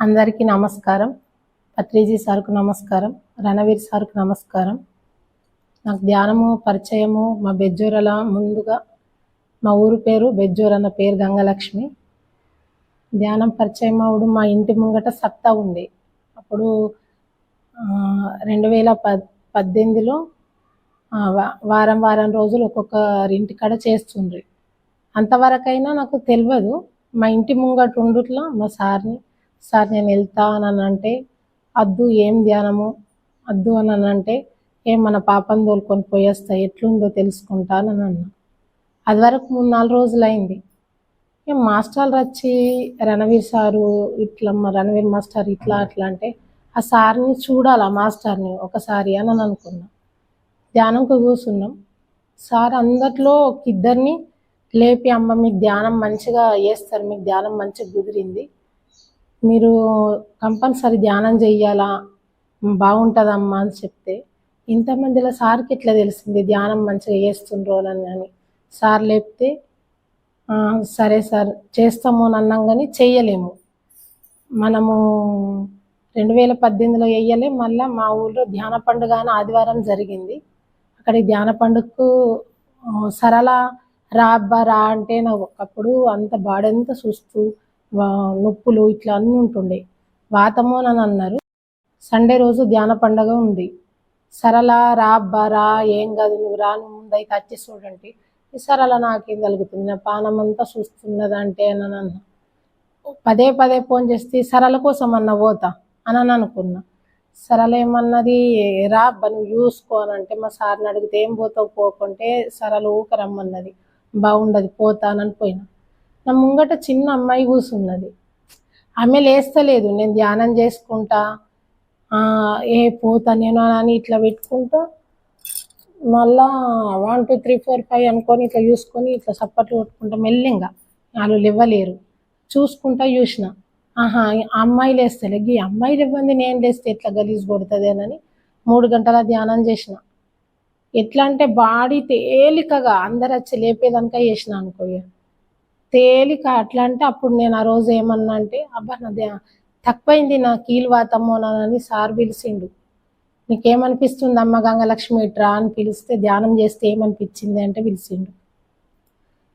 అందరికీ నమస్కారం. పత్రిజీ సార్కు నమస్కారం. రణవీర్ సార్కు నమస్కారం. నాకు ధ్యానము పరిచయము మా బెజ్జూరల ముందుగా మా ఊరు పేరు బెజ్జూర్ అన్న పేరు గంగలక్ష్మి. ధ్యానం పరిచయం అవుడు మా ఇంటి ముంగట సత్తా ఉంది. అప్పుడు రెండు వేల పద్ పద్దెనిమిదిలో వారం వారం రోజులు ఒక్కొక్కరి ఇంటికాడ చేస్తుండ్రి. అంతవరకైనా నాకు తెలియదు మా ఇంటి ముంగట ఉండుట్లా మా సార్ని సార్ నేను వెళ్తా అని అంటే అద్దు ఏం ధ్యానము? అద్దు అని అంటే ఏం మన పాపని తోలుకొని పోయేస్తా ఎట్లుందో తెలుసుకుంటానని అన్నా. అది వరకు మూడు నాలుగు రోజులు అయింది ఏం మాస్టర్లు వచ్చి రణవీర్ సారు ఇట్లా రణవీర్ మాస్టర్ ఇట్లా అట్లా అంటే ఆ సార్ని చూడాలి ఆ మాస్టర్ని ఒకసారి అని అని అనుకున్నా. ధ్యానంకు కూర్చున్నాం. సార్ అందట్లో ఒక ఇద్దరిని లేపి అమ్మ మీకు ధ్యానం మంచిగా వేస్తారు మీకు ధ్యానం మంచిగా కుదిరింది. మీరు కంపల్సరీ ధ్యానం చెయ్యాలా? బాగుంటుందమ్మా అని చెప్తే ఇంతమందిలో సార్కి ఎట్లా తెలిసింది ధ్యానం మంచిగా చేస్తుండ్రో అని అని? సార్ లేపితే సరే సార్ చేస్తాము అని అన్నాం కానీ చెయ్యలేము. మనము రెండు వేల పద్దెనిమిదిలో వేయలే మళ్ళీ మా ఊళ్ళో ధ్యాన పండుగ అని ఆదివారం జరిగింది. అక్కడ ధ్యాన పండుగకు సరళ రా అబ్బా రా అంటే నాకు ఒకప్పుడు అంత బాడంతా చూస్తూ నొప్పులు ఇట్లా అన్నీ ఉంటుండే. వాతము అని అన్నారు. సండే రోజు ధ్యాన పండగ ఉంది. సరళ రా అబ్బా రా ఏం కాదు నువ్వు రా నువ్వు ముందైతే వచ్చి చూడండి ఈ సరళ నాకేం కలుగుతుంది? నా పానం అంతా చూస్తున్నదంటే అని అన్న పదే పదే ఫోన్ చేస్తే సరళ కోసం అన్న పోతా అని అని అనుకున్నా. సరళ ఏమన్నది? రా అబ్బా నువ్వు చూసుకో అని అంటే మా సార్ని అడిగితే ఏం పోతావు? పోకుంటే సరళ ఊక రమ్మన్నది బాగుండదు పోతానని పోయినా. నా ముంగట చిన్న అమ్మాయి కూర్చున్నది ఆమె లేస్తలేదు. నేను ధ్యానం చేసుకుంటా ఏ పోతా నేను అని ఇట్లా పెట్టుకుంటా. మళ్ళా one two three four five అనుకొని ఇట్లా చూసుకొని ఇట్లా సప్పట్లు కొట్టుకుంటా మెల్లింగా. వాళ్ళు లేవలేరు. చూసుకుంటా చూసిన. ఆహా అమ్మాయి లేస్తలే. ఈ అమ్మాయిలు ఇవ్వండి నేను లేస్తే ఎట్లా గలీజ్ కొడుతుంది అని మూడు గంటల ధ్యానం చేసిన. ఎట్లా అంటే బాడీ తేలికగా అందరు వచ్చి లేపేదానిక చేసిన అనుకో ఇక. తేలిక అట్లా అంటే అప్పుడు నేను ఆ రోజు ఏమన్నా అంటే అబ్బా నా తక్కువైంది నా కీలు వాతము సార్ పిలిచిండు. నీకేమనిపిస్తుంది అమ్మ గంగలక్ష్మి ఇట్రా? అని పిలిస్తే ధ్యానం చేస్తే ఏమనిపించింది? అంటే పిలిచిండు.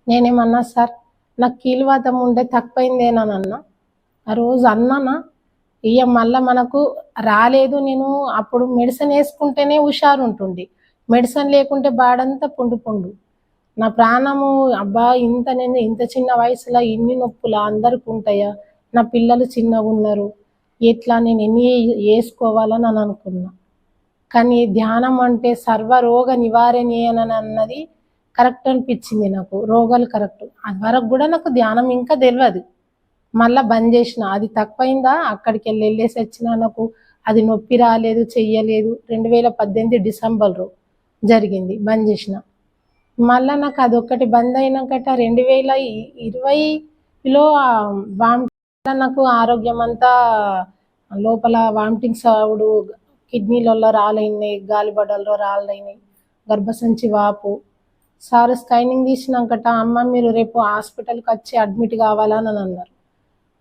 నేనేమన్నా సార్ నాకు కీలువాతం ఉండే తక్కువైందేనని అన్నా. ఆ రోజు అన్నానా? ఇక మళ్ళీ మనకు రాలేదు నేను. అప్పుడు మెడిసిన్ వేసుకుంటేనే హుషారు ఉంటుంది మెడిసిన్ లేకుంటే బాడంతా పుండు పుండు నా ప్రాణము అబ్బా ఇంత నేను ఇంత చిన్న వయసులో ఇన్ని నొప్పులా అందరికి ఉంటాయా? నా పిల్లలు చిన్నగా ఉన్నారు. ఎట్లా నేను ఎన్ని వేసుకోవాలని అని అనుకున్నా. కానీ ధ్యానం అంటే సర్వరోగ నివారణే అని అన్నది కరెక్ట్ అనిపించింది నాకు. రోగాలు కరెక్ట్. అది వరకు కూడా నాకు ధ్యానం ఇంకా తెలియదు. మళ్ళా బంద్ చేసిన. అది తక్కువైందా? అక్కడికి వెళ్ళి వెళ్ళేసి వచ్చినా నాకు అది నొప్పి రాలేదు చెయ్యలేదు. రెండు వేల పద్దెనిమిది డిసెంబర్ జరిగింది. బంద్ చేసిన. మళ్ళా నాకు అదొక్కటి బంద్ అయినాకట రెండు వేల ఇరవైలో వామిటింగ్ నాకు ఆరోగ్యం అంతా లోపల వామిటింగ్స్ అవుడు కిడ్నీలలో రాలైనాయి గాలిబడల్లో రాలైనాయి గర్భసంచి వాపు. సార్ స్కైనింగ్ తీసినాకట అమ్మ మీరు రేపు హాస్పిటల్కి వచ్చి అడ్మిట్ కావాలని అని అన్నారు.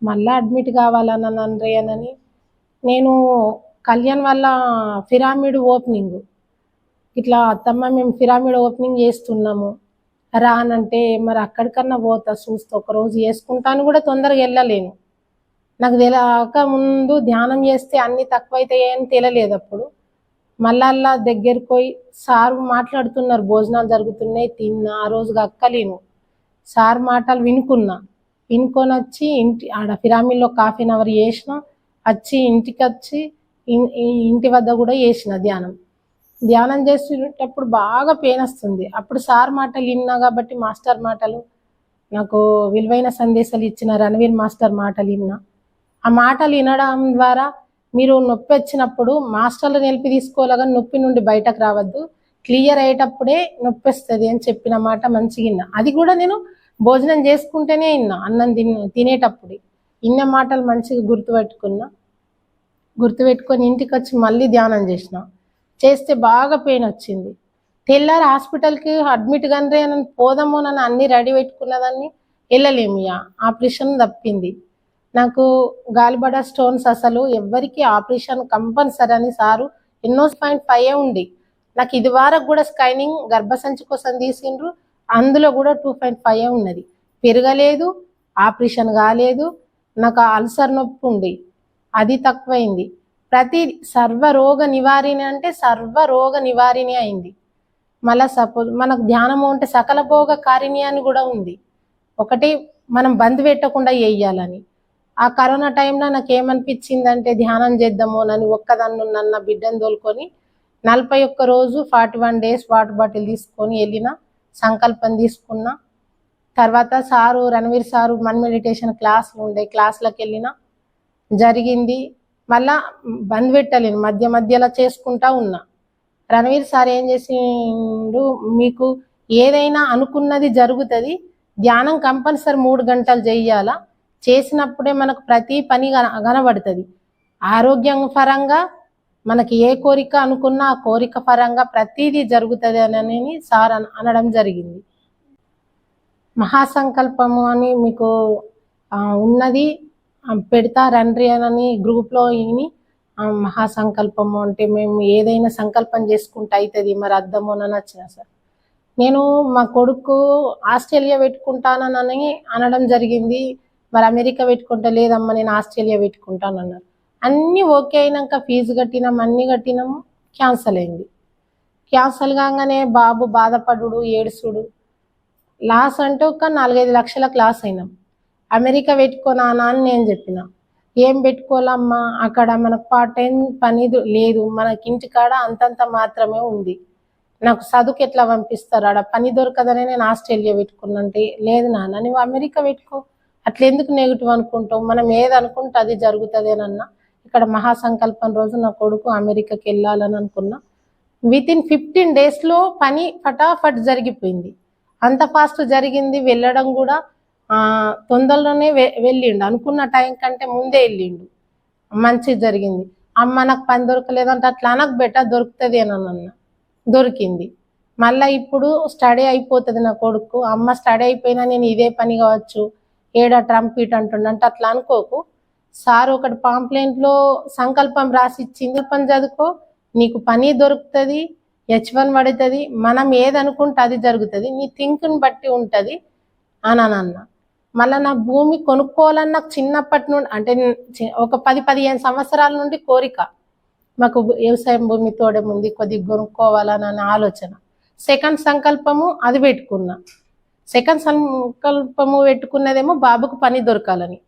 మళ్ళీ అడ్మిట్ కావాలని అని అని. నేను కళ్యాణ్ వల్ల పిరామిడ్ ఓపెనింగ్ ఇట్లా అత్తమ్మ మేము పిరామిడ్ ఓపెనింగ్ చేస్తున్నాము. రానంటే మరి అక్కడికన్నా పోతా చూస్తూ ఒకరోజు వేసుకుంటాను కూడా తొందరగా వెళ్ళలేను. నాకు తెలియక ముందు ధ్యానం చేస్తే అన్ని తక్కువైతాయి అని తెలియలేదు అప్పుడు. మళ్ళా దగ్గరికి పోయి సార్ మాట్లాడుతున్నారు భోజనాలు జరుగుతున్నాయి తిన్నా ఆ రోజుగా అక్కలేను. సార్ మాటలు వినుకున్నా. వినుకొని వచ్చి ఇంటి ఆడ పిరామిడ్లో హాఫ్ అన్ అవర్ చేసిన వచ్చి ఇంటికి వచ్చి ఇంటి వద్ద కూడా చేసిన ధ్యానం. ధ్యానం చేసేటప్పుడు బాగా పెయిన్ వస్తుంది. అప్పుడు సార్ మాటలు విన్నా కాబట్టి మాస్టర్ మాటలు నాకు విలువైన సందేశాలు ఇచ్చిన రణవీర్ మాస్టర్ మాటలు విన్నా. ఆ మాటలు వినడం ద్వారా మీరు నొప్పి వచ్చినప్పుడు మాస్టర్లు నిలిపి తీసుకోలేగా నొప్పి నుండి బయటకు రావద్దు. క్లియర్ అయ్యేటప్పుడే నొప్పి వస్తుంది అని చెప్పిన మాట మంచిగా విన్నా. అది కూడా నేను భోజనం చేసుకుంటేనే విన్నా అన్నం తిన్న తినేటప్పుడు. ఇన్న మాటలు మంచిగా గుర్తుపెట్టుకున్నా. గుర్తుపెట్టుకొని ఇంటికి వచ్చి మళ్ళీ ధ్యానం చేసిన. చేస్తే బాగా పెయిన్ వచ్చింది. తెల్లారి హాస్పిటల్కి అడ్మిట్ కండ్రే అని పోదాము నన్ను అన్ని రెడీ పెట్టుకున్నదాన్ని వెళ్ళలేమియా ఆపరేషన్ తప్పింది. నాకు గాలిబడ స్టోన్స్ అసలు ఎవ్వరికి ఆపరేషన్ కంపల్సరీ అని సారు ఎన్నో పాయింట్ ఫైవ్ ఉంది నాకు ఇది వరకు కూడా స్కైనింగ్ గర్భసంచి కోసం తీసిండ్రు. అందులో కూడా టూ పాయింట్ ఫైవ్ ఉన్నది. పెరగలేదు ఆపరేషన్ కాలేదు. నాకు అల్సర్ నొప్పి ఉంది అది తక్కువైంది. ప్రతి సర్వరోగ నివారణ అంటే సర్వరోగ నివారిణి అయింది. మళ్ళా సపోజ్ మనకు ధ్యానము అంటే సకల భోగ కారిణి అని కూడా ఉంది. ఒకటి మనం బంద్ పెట్టకుండా వేయాలని ఆ కరోనా టైంలో నాకు ఏమనిపించిందంటే ధ్యానం చేద్దాము నన్ను ఒక్కదాన్ని నన్న బిడ్డను తోలుకొని నలభై ఒక్క రోజు forty one days water bottle తీసుకొని వెళ్ళిన సంకల్పం తీసుకున్న తర్వాత సారు రణవీర్ సారు మన్ మెడిటేషన్ క్లాసులు ఉండే క్లాసులకు వెళ్ళిన జరిగింది. మళ్ళా బంద్ పెట్టలేను మధ్య మధ్యలో చేసుకుంటా ఉన్నా. రణవీర్ సార్ ఏం చేసిండు మీకు ఏదైనా అనుకున్నది జరుగుతుంది ధ్యానం కంపల్సరీ మూడు గంటలు చేయాలా? చేసినప్పుడే మనకు ప్రతి పని కన- కనబడుతుంది. ఆరోగ్యం పరంగా మనకి ఏ కోరిక అనుకున్నా ఆ కోరిక పరంగా ప్రతిదీ జరుగుతుంది అని సార్ అన- అనడం జరిగింది. మహాసంకల్పము అని మీకు ఉన్నది. పెడతా రండ్రి అని గ్రూప్లో ఇని ఆ, మహాసంకల్పము అంటే మేము ఏదైనా సంకల్పం చేసుకుంటే అవుతుంది మరి అర్థమోనని వచ్చిన సార్? నేను మా కొడుకు ఆస్ట్రేలియా పెట్టుకుంటానని అనడం జరిగింది. మరి అమెరికా పెట్టుకుంటా లేదమ్మా నేను ఆస్ట్రేలియా పెట్టుకుంటాను అన్నారు. అన్నీ ఓకే అయినాక ఫీజు కట్టినాం అన్నీ కట్టినాము క్యాన్సల్ అయింది. క్యాన్సల్ కాగానే బాబు బాధపడుడు ఏడుసుడు. లాస్ అంటే ఒక నాలుగైదు లక్షలకు లాస్ అయినాం. అమెరికా పెట్టుకోనా అని నేను చెప్పిన. ఏం పెట్టుకోవాలమ్మా? అక్కడ మనకు పార్ట్ టైం పని దు- లేదు. మనకి ఇంటికాడ అంతంత మాత్రమే ఉంది. నాకు చదువుకు ఎట్లా పంపిస్తారు? ఆడ పని దొరకదనే నేను ఆస్ట్రేలియా పెట్టుకున్నంటే లేదు నాన్న. నువ్వు అమెరికా పెట్టుకో. అట్లా ఎందుకు నెగిటివ్ అనుకుంటావు? మనం ఏది అనుకుంటే అది జరుగుతుందేనన్నా ఇక్కడ మహాసంకల్పం రోజు నా కొడుకు అమెరికాకి వెళ్ళాలని అనుకున్నా. విత్ ఇన్ ఫిఫ్టీన్ డేస్లో పని ఫటాఫట్ జరిగిపోయింది. అంత ఫాస్ట్ జరిగింది. వెళ్ళడం కూడా తొందరలోనే వె- వెళ్ళిండు. అనుకున్న టైం కంటే ముందే వెళ్ళిండు. మంచి జరిగింది. అమ్మ నాకు పని దొరకలేదంటే అట్లా నాకు బెటర్ దొరుకుతుంది అని అన్న దొరికింది. మళ్ళీ ఇప్పుడు స్టడీ అయిపోతుంది నా కొడుకు. అమ్మ స్టడీ అయిపోయినా నేను ఇదే పని కావచ్చు ఏడా ట్రంప్ ఇట్ అంటుండ అంటే అట్లా అనుకోకు. సార్ ఒకటి పాంప్లెంట్లో సంకల్పం రాసి ఇచ్చింది పని చదువుకో నీకు పని దొరుకుతుంది హెచ్ వన్ పడుతుంది మనం ఏది అనుకుంటే అది జరుగుతుంది నీ థింక్ని బట్టి ఉంటుంది అని అన్న. మళ్ళీ నా భూమి కొనుక్కోవాలని నాకు చిన్నప్పటి నుండి అంటే ఒక పది పదిహేను సంవత్సరాల నుండి కోరిక. మాకు వ్యవసాయం భూమి తోడే ముందు కొద్దిగా కొనుక్కోవాలని అనే ఆలోచన. సెకండ్ సంకల్పము అది పెట్టుకున్నా. సెకండ్ సంకల్పము పెట్టుకున్నదేమో బాబుకు పని దొరకాలని.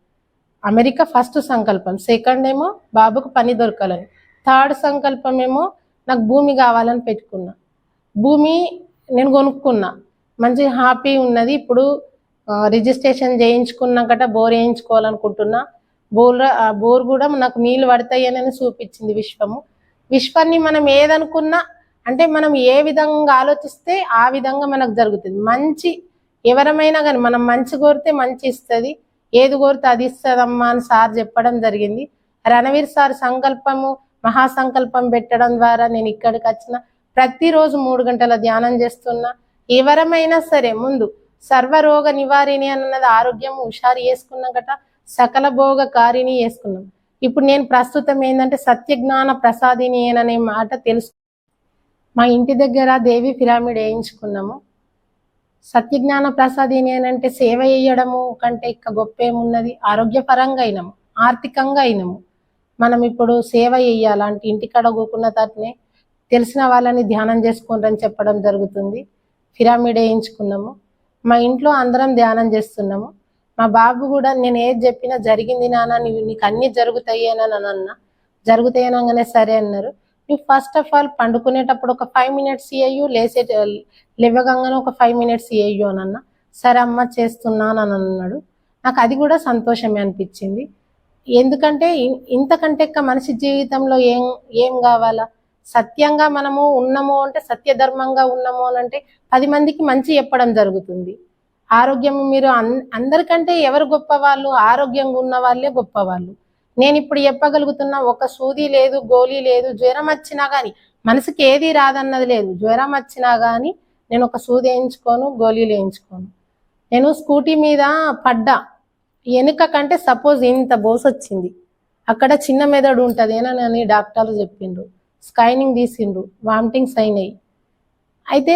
అమెరికా ఫస్ట్ సంకల్పం. సెకండ్ ఏమో బాబుకు పని దొరకాలని. థర్డ్ సంకల్పం ఏమో నాకు భూమి కావాలని పెట్టుకున్నా. భూమి నేను కొనుక్కున్నా. మంచి హ్యాపీ ఉన్నది. ఇప్పుడు రిజిస్ట్రేషన్ చేయించుకున్నాకట బోర్ వేయించుకోవాలనుకుంటున్నా. బోర్ ఆ బోర్ కూడా నాకు నీళ్ళు పడతాయని చూపించింది విశ్వము. విశ్వాన్ని మనం ఏదనుకున్నా అంటే మనం ఏ విధంగా ఆలోచిస్తే ఆ విధంగా మనకు జరుగుతుంది. మంచి ఎవరమైనా కానీ మనం మంచి కోరితే మంచి ఇస్తుంది ఏది కోరితే అది ఇస్తుందమ్మా అని సార్ చెప్పడం జరిగింది. రణవీర్ సార్ సంకల్పము మహాసంకల్పం పెట్టడం ద్వారా నేను ఇక్కడికి వచ్చిన ప్రతిరోజు మూడు గంటల ధ్యానం చేస్తున్నా. ఎవరమైనా సరే ముందు సర్వరోగ నివారిణి అన్నది ఆరోగ్యం హుషారు వేసుకున్నాం గట సకల భోగ కారిణి వేసుకున్నాం ఇప్పుడు నేను ప్రస్తుతం ఏంటంటే సత్యజ్ఞాన ప్రసాదిని అనే మాట తెలుసు. మా ఇంటి దగ్గర దేవి పిరామిడ్ వేయించుకున్నాము. సత్యజ్ఞాన ప్రసాదిని అని అంటే సేవ చేయడము కంటే ఇక గొప్ప ఏమున్నది? ఆరోగ్యపరంగా అయినాము ఆర్థికంగా అయినాము. మనం ఇప్పుడు సేవ చేయాలంటే ఇంటికాడ కూకున్న తట్నే తెలిసిన వాళ్ళని ధ్యానం చేసుకోండి చెప్పడం జరుగుతుంది. పిరామిడ్ వేయించుకున్నాము. మా ఇంట్లో అందరం ధ్యానం చేస్తున్నాము. మా బాబు కూడా నేను ఏది చెప్పినా జరిగింది నాన్న నీవు నీకు అన్ని జరుగుతాయి అని అన్న. జరుగుతాయి అనగానే సరే అన్నారు. నువ్వు ఫస్ట్ ఆఫ్ ఆల్ పండుకునేటప్పుడు ఒక ఫైవ్ మినిట్స్ ఇయ్యు లేసే లేవగానే ఒక ఫైవ్ మినిట్స్ ఇయ్యు అని అన్న. సరే అమ్మ చేస్తున్నాను అని అన్నాడు. నాకు అది కూడా సంతోషమే అనిపించింది. ఎందుకంటే ఇంతకంటే మనిషి జీవితంలో ఏం ఏం కావాలా? సత్యంగా మనము ఉన్నాము అంటే సత్యధర్మంగా ఉన్నాము అని అంటే పది మందికి మంచి చెప్పడం జరుగుతుంది. ఆరోగ్యం మీరు అన్- అందరికంటే ఎవరు గొప్పవాళ్ళు? ఆరోగ్యంగా ఉన్న వాళ్ళే గొప్పవాళ్ళు. నేను ఇప్పుడు చెప్పగలుగుతున్నా ఒక సూది లేదు గోళీ లేదు జ్వరం వచ్చినా కానీ మనసుకి ఏది రాదన్నది లేదు. జ్వరం వచ్చినా కానీ నేను ఒక సూది వేయించుకోను గోళీలు వేయించుకోను. నేను స్కూటీ మీద పడ్డా. వెనుక కంటే సపోజ్ ఇంత బోస్ వచ్చింది అక్కడ చిన్న మెదడు ఉంటుంది ఏనని డాక్టర్లు చెప్పిండ్రు. స్కైనింగ్ తీసిండ్రు వామిటింగ్స్ అయినాయి అయితే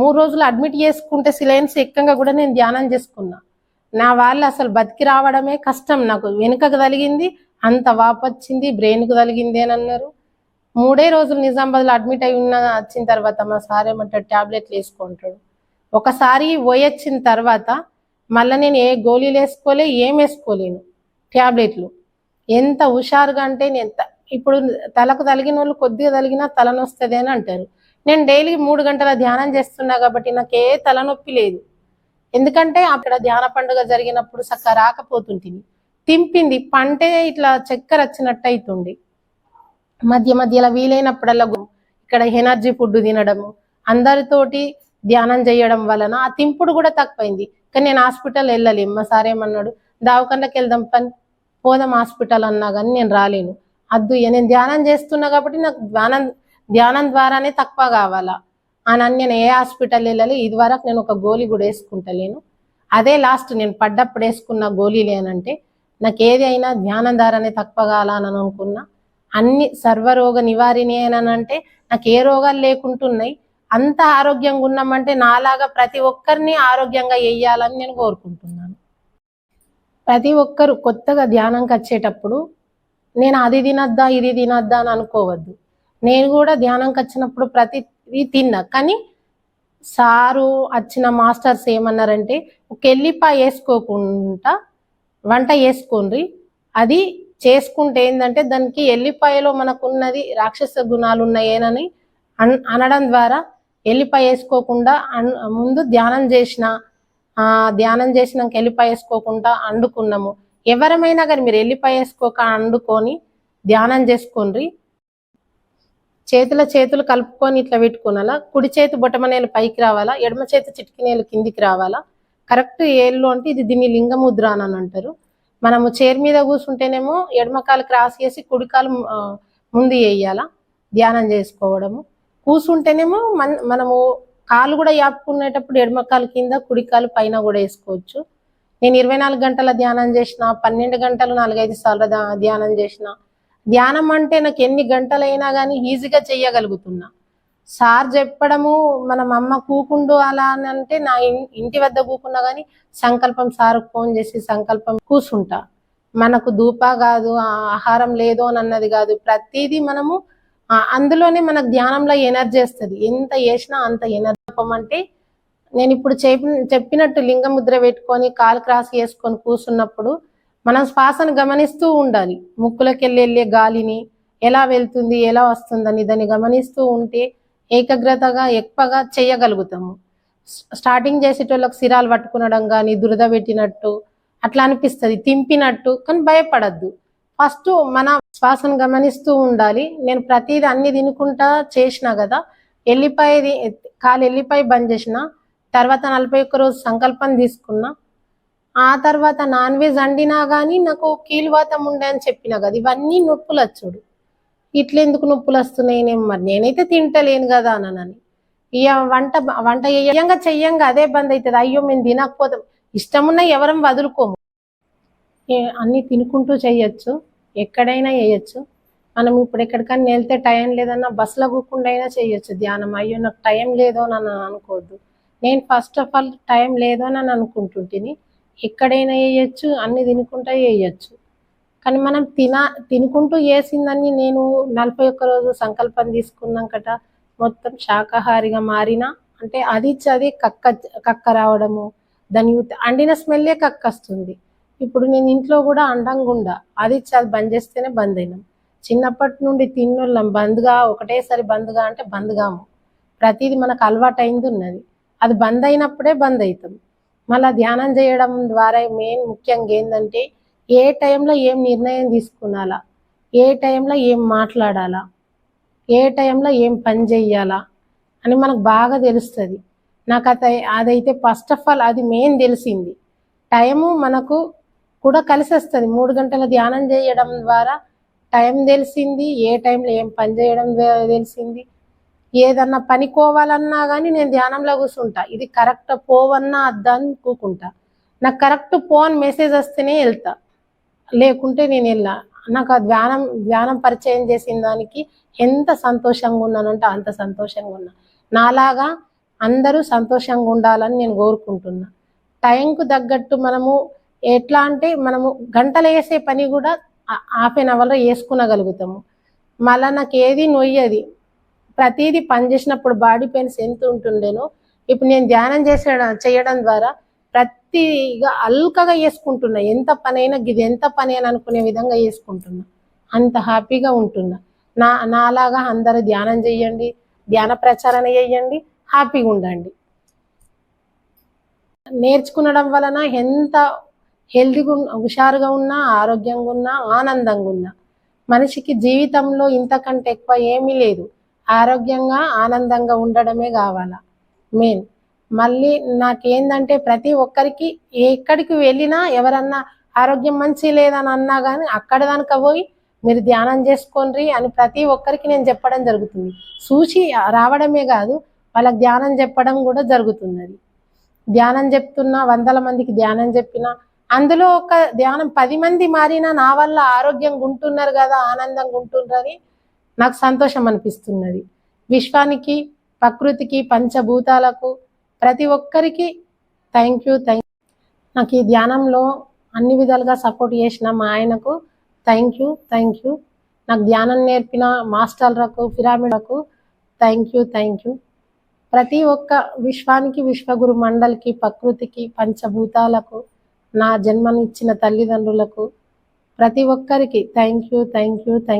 మూడు రోజులు అడ్మిట్ చేసుకుంటే సిలైన్స్ ఎక్కంగా కూడా నేను ధ్యానం చేసుకున్నా. నా వాళ్ళు అసలు బతికి రావడమే కష్టం నాకు. వెనుకకు తలిగింది అంత వాపొచ్చింది బ్రెయిన్కు తలిగింది అని అన్నారు. మూడే రోజులు నిజామాబాద్లో అడ్మిట్ అయి ఉన్న వచ్చిన తర్వాత మా సార్ ఏమంటాడు ట్యాబ్లెట్లు వేసుకుంటాడు. ఒకసారి పోయొచ్చిన తర్వాత మళ్ళీ నేను ఏ గోళీలు వేసుకోలే ఏం వేసుకోలేను ట్యాబ్లెట్లు ఎంత హుషారుగా అంటే నేను ఇప్పుడు తలకు తలిగిన వాళ్ళు కొద్దిగా తలిగినా తలనొస్తుంది అని అంటారు. నేను డైలీ మూడు గంటల ధ్యానం చేస్తున్నా కాబట్టి నాకు ఏ తలనొప్పి లేదు. ఎందుకంటే అక్కడ ధ్యాన పండుగ జరిగినప్పుడు చక్కగా రాకపోతుంటుంది తింపింది పంటే ఇట్లా చక్కెర వచ్చినట్టు అవుతుంది మధ్య మధ్యలో వీలైనప్పుడల్లా ఇక్కడ ఎనర్జీ ఫుడ్ తినడము అందరితోటి ధ్యానం చేయడం వలన ఆ తింపుడు కూడా తక్కువైంది. కానీ నేను హాస్పిటల్ వెళ్ళలేము మా సార్ ఏమన్నాడు వెళ్దాం పని పోదాం హాస్పిటల్ అన్నా కానీ నేను రాలేను. అద్దు నేను ధ్యానం చేస్తున్నా కాబట్టి నాకు ధ్యానం ధ్యానం ద్వారానే తక్కువ కావాలా? అని అని నేను ఏ హాస్పిటల్ వెళ్ళాలి ఇది వరకు నేను ఒక గోళీ కూడా వేసుకుంటలేను. అదే లాస్ట్ నేను పడ్డప్పుడు వేసుకున్న గోళీలు ఏనంటే నాకు ఏది అయినా ధ్యానం ద్వారానే తక్కువ కావాలని అనుకున్నా. అన్ని సర్వరోగ నివారిణి అని అంటే నాకు ఏ రోగాలు లేకుంటున్నాయి అంత ఆరోగ్యంగా ఉన్నామంటే నాలాగా ప్రతి ఒక్కరిని ఆరోగ్యంగా వేయాలని నేను కోరుకుంటున్నాను. ప్రతి ఒక్కరు కొత్తగా ధ్యానంకి వచ్చేటప్పుడు నేను అది తినద్దా ఇది తినద్దా అని అనుకోవద్దు. నేను కూడా ధ్యానంకి వచ్చినప్పుడు ప్రతి తిన్నా. కానీ సారు వచ్చిన మాస్టర్స్ ఏమన్నారంటే ఒక ఎల్లిపాయ వేసుకోకుండా వంట చేసుకోండి అది చేసుకుంటే ఏంటంటే దానికి ఎల్లిపాయలో మనకున్నది రాక్షస గుణాలు ఉన్నాయేనని అన్ అనడం ద్వారా ఎల్లిపాయ వేసుకోకుండా అన్- ముందు ధ్యానం చేసిన ధ్యానం చేసినాక ఎల్లిపాయ వేసుకోకుండా అండుకున్నాము. ఎవరమైనా కానీ మీరు ఎల్లిపాయ వేసుకోక అండుకొని ధ్యానం చేసుకోండి చేతుల చేతులు కలుపుకొని ఇట్లా పెట్టుకోనాలా కుడి చేతి బొటమనేలు పైకి రావాలా? ఎడమ చేతి చిటికినేలు కిందికి రావాలా? కరెక్ట్ ఏళ్ళు అంటే ఇది దీన్ని లింగముద్ర అని అంటారు. మనము చైర్ మీద కూర్చుంటేనేమో ఎడమకాలు క్రాస్ చేసి కుడికాలు ముందు వేయాలా? ధ్యానం చేసుకోవడము. కూర్చుంటేనేమో మన మనము కాలు కూడా యాపుకునేటప్పుడు ఎడమకాలు కింద కుడికాలు పైన కూడా వేసుకోవచ్చు. నేను ఇరవై నాలుగు గంటల ధ్యానం చేసిన పన్నెండు గంటలు నాలుగైదు సార్లు ధ్యానం చేసిన ధ్యానం అంటే నాకు ఎన్ని గంటలైనా కానీ ఈజీగా చేయగలుగుతున్నా సార్ చెప్పడము మన అమ్మ కూకుండు అలా అని అంటే నా ఇంటి వద్ద కూకున్నా కానీ సంకల్పం సార్ ఫోన్ చేసి సంకల్పం కూసుంటా. మనకు దూప కాదు ఆహారం లేదు అని అన్నది కాదు. ప్రతిదీ మనము అందులోనే మనకు ధ్యానంలో ఎనర్జీ వస్తుంది. ఎంత చేసినా అంత ఎనర్జీ. అంటే నేను ఇప్పుడు చెప్పినట్టు చెప్పినట్టు లింగముద్ర పెట్టుకొని కాలు క్రాస్ చేసుకొని కూర్చున్నప్పుడు మనం శ్వాసను గమనిస్తూ ఉండాలి. ముక్కులకి వెళ్ళే గాలిని ఎలా వెళ్తుంది ఎలా వస్తుందని దాన్ని గమనిస్తూ ఉంటే ఏకాగ్రతగా ఎక్కువగా చేయగలుగుతాము. స్టార్టింగ్ చేసేటోళ్ళకి సిరాలు పట్టుకునడం కానీ దురద పెట్టినట్టు అట్లా అనిపిస్తుంది. తింపినట్టు కానీ భయపడద్దు. ఫస్ట్ మన శ్వాసను గమనిస్తూ ఉండాలి. నేను ప్రతిదీ అన్ని తినుకుంటా చేసిన కదా ఎల్లిపాయ కాలు ఎల్లిపాయ బంద్ చేసిన తర్వాత నలభై ఒక్క రోజు సంకల్పం తీసుకున్నా. ఆ తర్వాత నాన్ వెజ్ వండినా కానీ నాకు కీలువాతం ఉండే అని చెప్పిన కదా ఇవన్నీ నొప్పులు వచ్చుడు. ఇట్లెందుకు నొప్పులు వస్తున్నాయి నేను మరి? నేనైతే తింటలేను కదా అనని ఇక వంట వంట చెయ్యంగా చెయ్యంగా అదే బంద్ అవుతుంది అయ్యో మేము తినకపోతాం. ఉన్న ఎవరం వదులుకోము. అన్ని తినుకుంటూ చేయొచ్చు ఎక్కడైనా చేయొచ్చు మనం ఇప్పుడు ఎక్కడికైనా వెళ్తే టైం లేదన్నా బస్సులో కూకుండా అయినా చేయొచ్చు ధ్యానం అయ్యో నాకు టైం లేదో నన్ను అనుకోవద్దు. నేను ఫస్ట్ ఆఫ్ ఆల్ టైం లేదు అని అనుకుంటుంటిని. ఎక్కడైనా వేయచ్చు అన్ని తినుకుంటా వేయచ్చు. కానీ మనం తిన తినుకుంటూ వేసిందని నేను నలభై ఒక్క రోజు సంకల్పం తీసుకున్నాకట మొత్తం శాకాహారిగా మారిన అంటే అది ఇచ్చి అది కక్క కక్క రావడము దాని అండిన స్మెల్లే కక్క వస్తుంది. ఇప్పుడు నేను ఇంట్లో కూడా అండంగా ఉండ అది ఇచ్చి అది బంద్ చేస్తేనే బంద్ అయినాం. చిన్నప్పటి నుండి తిన్నోళ్ళం బంద్గా ఒకటేసారి బంద్గా అంటే బంద్ కాము ప్రతిదీ మనకు అలవాటు అయింది ఉన్నది. అది బంద్ అయినప్పుడే బంద్ అవుతాం. మళ్ళీ ధ్యానం చేయడం ద్వారా మెయిన్ ముఖ్యంగా ఏంటంటే ఏ టైంలో ఏం నిర్ణయం తీసుకునాలా ఏ టైంలో ఏం మాట్లాడాలా? ఏ టైంలో ఏం పని చెయ్యాలా? అని మనకు బాగా తెలుస్తుంది. నాకు అత అదైతే ఫస్ట్ ఆఫ్ ఆల్ అది మెయిన్ తెలిసింది. టైము మనకు కూడా కలిసి వస్తుంది మూడు గంటల ధ్యానం చేయడం ద్వారా టైం తెలిసింది ఏ టైంలో ఏం పని చేయడం తెలిసింది ఏదన్నా పనికోవాలన్నా కానీ నేను ధ్యానంలో కూర్చుంటా. ఇది కరెక్ట్ పోవన్నా అద్దా అని నాకు కరెక్ట్ ఫోన్ మెసేజ్ వస్తేనే వెళ్తా. లేకుంటే నేను వెళ్ళా. నాకు ఆ ధ్యానం ధ్యానం పరిచయం చేసిన దానికి ఎంత సంతోషంగా ఉన్నానంటే అంత సంతోషంగా ఉన్నా. నాలాగా అందరూ సంతోషంగా ఉండాలని నేను కోరుకుంటున్నా. టైంకు తగ్గట్టు మనము ఎట్లా అంటే మనము గంటలు వేసే పని కూడా హాఫ్ అన్ అవర్లో వేసుకునగలుగుతాము. మళ్ళీ నాకు ఏది నొయ్యది. ప్రతిదీ పని చేసినప్పుడు బాడీ పెయిన్స్ ఎంత ఉంటుండేనో ఇప్పుడు నేను ధ్యానం చేసే చేయడం ద్వారా ప్రతిగా అల్కగా వేసుకుంటున్నా ఎంత పని అయినా ఇది ఎంత పని అని అనుకునే విధంగా వేసుకుంటున్నా అంత హ్యాపీగా ఉంటున్నా. నా నాలాగా అందరూ ధ్యానం చేయండి ధ్యాన ప్రచారణ చేయండి హ్యాపీగా ఉండండి. నేర్చుకునడం వలన ఎంత హెల్తీగా ఉన్న హుషారుగా ఉన్నా ఆరోగ్యంగా ఉన్నా ఆనందంగా ఉన్నా. మనిషికి జీవితంలో ఇంతకంటే ఎక్కువ ఏమీ లేదు. ఆరోగ్యంగా ఆనందంగా ఉండడమే కావాలా? మెయిన్. మళ్ళీ నాకేందంటే ప్రతి ఒక్కరికి ఎక్కడికి వెళ్ళినా ఎవరన్నా ఆరోగ్యం మంచి లేదని అన్నా కానీ అక్కడ దానిక పోయి మీరు ధ్యానం చేసుకోండి అని ప్రతి ఒక్కరికి నేను చెప్పడం జరుగుతుంది. చూసి రావడమే కాదు వాళ్ళకి ధ్యానం చెప్పడం కూడా జరుగుతున్నది. ధ్యానం చెప్తున్నా వందల మందికి ధ్యానం చెప్పినా అందులో ఒక ధ్యానం పది మంది మారినా నా వల్ల ఆరోగ్యంగా ఉంటున్నారు కదా ఆనందంగా ఉంటున్నారని నాకు సంతోషం అనిపిస్తున్నది. విశ్వానికి ప్రకృతికి పంచభూతాలకు ప్రతి ఒక్కరికి థ్యాంక్ యూ థ్యాంక్ నాకు ఈ ధ్యానంలో అన్ని విధాలుగా సపోర్ట్ చేసిన మా ఆయనకు థ్యాంక్ యూ థ్యాంక్ యూ నాకు ధ్యానం నేర్పిన మాస్టర్లకు పిరామిడ్లకు థ్యాంక్ యూ థ్యాంక్ యూ ప్రతి ఒక్క విశ్వానికి విశ్వగురు మండలికి ప్రకృతికి పంచభూతాలకు నా జన్మనిచ్చిన తల్లిదండ్రులకు ప్రతి ఒక్కరికి thank you thank you thank